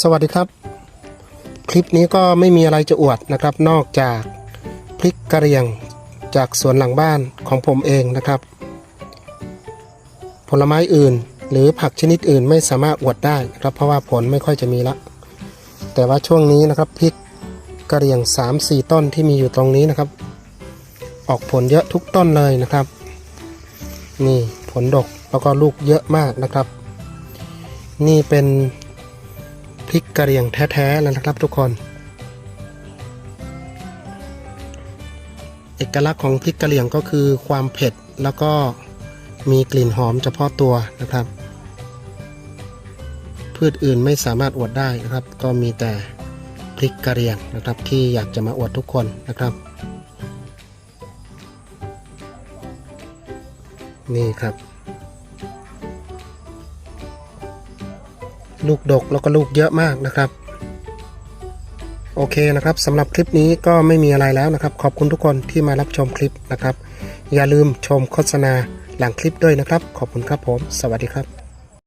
สวัสดีครับ คลิปนี้ก็ไม่มีอะไรจะอวดนะครับ นอกจากพริกกระเรียงจากสวนหลังบ้านของผมเองนะครับ ผลไม้อื่น หรือผักชนิดอื่นไม่สามารถอวดได้นะครับ เพราะว่าผลไม่ค่อยจะมีละ แต่ว่าช่วงนี้นะครับพริกกระเรียง 3-4 ต้นที่มีอยู่ตรงนี้นะครับ ออกผลเยอะทุกต้นเลยนะครับ นี่ผลดกแล้วก็ลูกเยอะมากนะครับ นี่เป็น พริกกระเหรี่ยงแท้ๆแล้วนะครับทุกคน เอกลักษณ์ของพริกกระเหรี่ยงก็คือความเผ็ดแล้วก็มีกลิ่นหอมเฉพาะตัวนะครับ พืชอื่นไม่สามารถอวดได้นะครับ ก็มีแต่พริกกระเหรี่ยงนะครับ ที่อยากจะมาอวดทุกคนนะครับ นี่ครับ ลูกดกแล้วก็ลูกเยอะมากนะครับ โอเคนะครับสำหรับคลิปนี้ก็ไม่มีอะไรแล้วนะครับ ขอบคุณทุกคนที่มารับชมคลิปนะครับ อย่าลืมชมโฆษณาหลังคลิปด้วยนะครับ ขอบคุณครับผม สวัสดีครับ